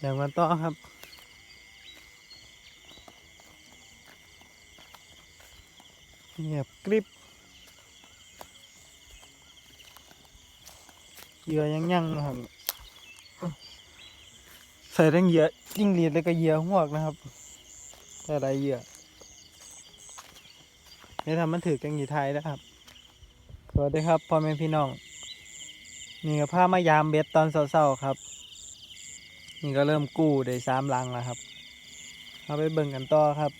เดี๋ยวมาต่อครับเงียบกริบเหยื่อยังยังนะครับ ใส่ทั้งเหยื่อจิ้งหรีดแล้วก็เหยื่อหวกนะครับแต่ไรเหยื่อนี่ทำมันถือกังหยีไทยนะครับสวัสดีครับพ่อแม่พี่น้องนี่ก็พามายามเบ็ดตอนเช้าๆครับ นี่ก็เริ่มกู้ได้สามลังแล้วครับเอาไปเบิ่งกันต่อครับ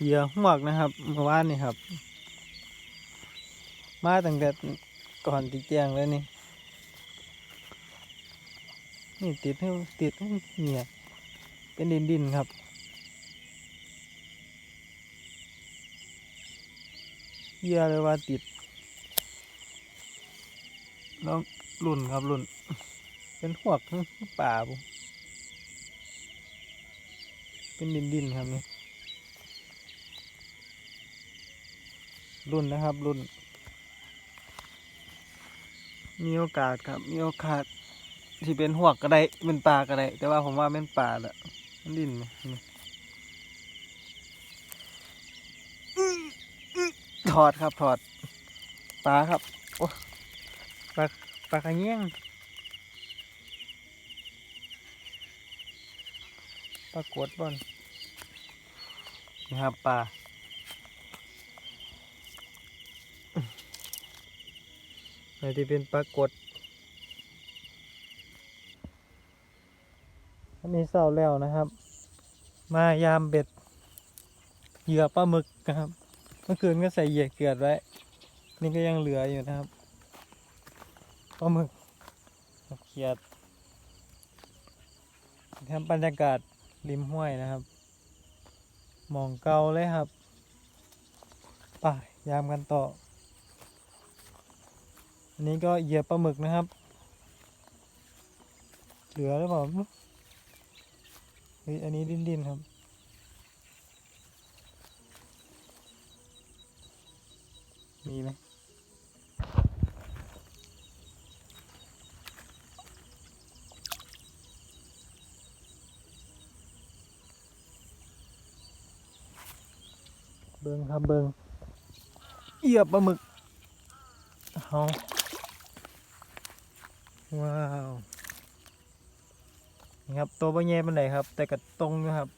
เหยื่อหวกนะครับเมื่อวานนี่ครับ มาตั้งแต่ก่อนตีแจงเลยนี่นี่ติดให้ติดให้เหนียเป็นดินดินครับเหยื่อเลยว่าติดแล้วรุ่นครับรุ่น เป็นหวกป่าบุเป็นดินดินครับนี่รุ่นนะครับรุ่น มีโอกาสครับ มีโอกาสที่เป็นหวกก็ได้เป็นปลาก็ได้ แต่ว่าผมว่าเป็นปลาแหละมันดินนี่ถอดครับถอดปลาครับโอ้ปลาปลาขะเงี้ยง ปลากวดบอนนี่ครับปลาอะไรที่เป็นปลากดอันนี้เศร้าแล้วนะครับ มายามเบ็ดเหยื่อปลาหมึกนะครับ เมื่อคืนก็ใส่เหยื่อเกลือไว้ นี่ก็ยังเหลืออยู่นะครับปลาหมึกกับเขียดทำบรรยากาศ ริมห้วยนะครับหมองเกาเลยครับไป่ายามกันต่อ อันนี้ก็เหยื่อปลาหมึกนะครับ เหลือหรือเปล่าเฮ้ยอันนี้ดิ้นดินครับ มีไหม เบิงครับเบิงเอียบปลาหมึกเอาว้าวนี่ครับตัวปลาแย่เป็นไหนครับ แต่กระตรงนะครับ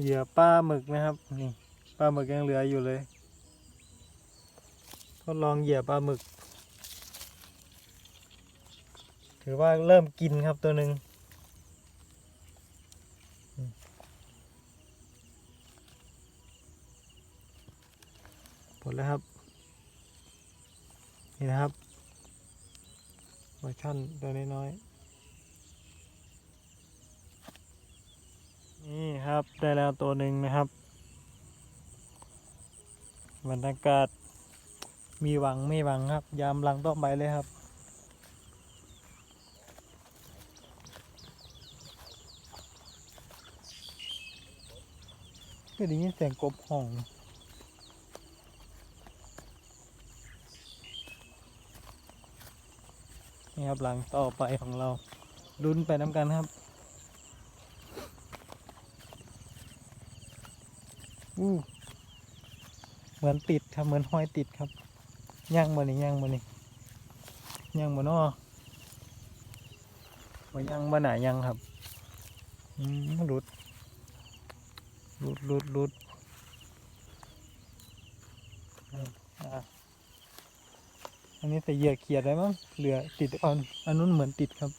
เหยื่อปลาหมึกนะครับนี่ปลาหมึกยังเหลืออยู่เลยทดลองเหยื่อปลาหมึก ถือว่าเริ่มกินครับตัวหนึ่งอืมหม ดแล้วครับ นี่นะครับเวอร์ชั่นตัวน้อยๆนี่ครับได้แล้วตัวหนึ่งนะครับบรรยากาศมีหวังไม่หวังครับ ยามหลังต้องไปเลยครับก็ได้ยินเสียงกบห้อง นะนี่ครับหลังต่อไปของเราลุ้นไปน้ำกันครับอู้เหมือนติดครับเหมือนห้อยติดครับย่างบนนี่ย่างบนนี่ย่างบนอ้อบ่ย่างบนไหนย่างครับอืมหลุดหลุดหลุดหลุดอะ อันนี้ใส่เหยื่อเขียดได้มั้งเหลือติดอันอันนู้นเหมือนติดครับ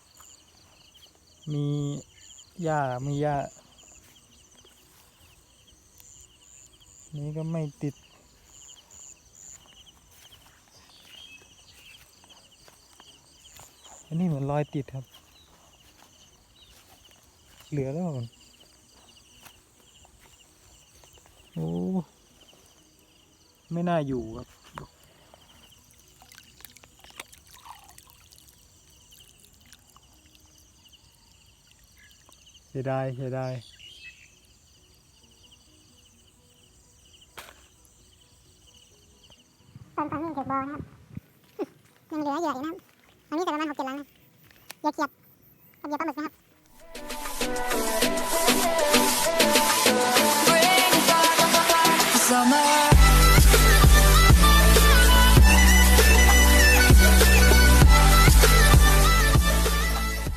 มีหญ้ามีหญ้านี้ก็ไม่ติด อันนี้เหมือนรอยติดครับ เหลือแล้วมันโอ้ ไม่น่าอยู่ครับ สียดายเสียดายตอนตอนนี้เก็บบอลนะครับยังเหลือเยอะอยู่นะครับอนนี้แต่ประมาณหกเจ็ดลังนะเหยื่อเขียดกับเยอะปลาหมึกนะครับ